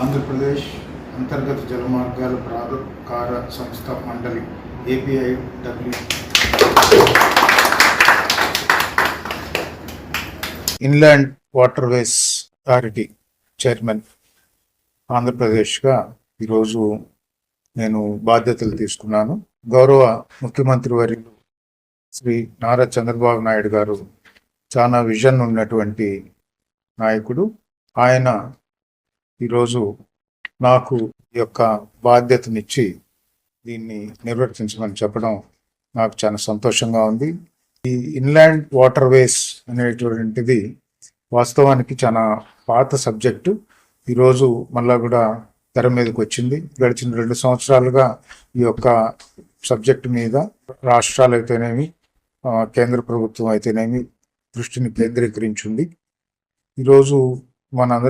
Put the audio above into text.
ఆంధ్రప్రదేశ్ అంతర్గత జలమార్గాల ప్రాధికార సంస్థ మండలి API W inland waterways authority chairman ఆంధ్రప్రదేశ్గా ఈరోజు నేను బాధ్యతలు తీసుకున్నాను. గౌరవ ముఖ్యమంత్రి వర్యులు శ్రీ నారా చంద్రబాబు నాయుడు గారు చాలా విజన్ ఉన్నటువంటి నాయకుడు. ఆయన ఈరోజు నాకు ఈ యొక్క బాధ్యతనిచ్చి దీన్ని నిర్వర్తించమని చెప్పడం నాకు చాలా సంతోషంగా ఉంది. ఈ ఇన్లాండ్ వాటర్వేస్ అనేటువంటిది వాస్తవానికి చాలా పాత సబ్జెక్టు. ఈరోజు మళ్ళా కూడా తెర మీదకి వచ్చింది. గడిచిన రెండు సంవత్సరాలుగా ఈ యొక్క సబ్జెక్టు మీద రాష్ట్రాలు అయితేనేమి కేంద్ర ప్రభుత్వం అయితేనేమి దృష్టిని కేంద్రీకరించింది. ఈరోజు మనందరం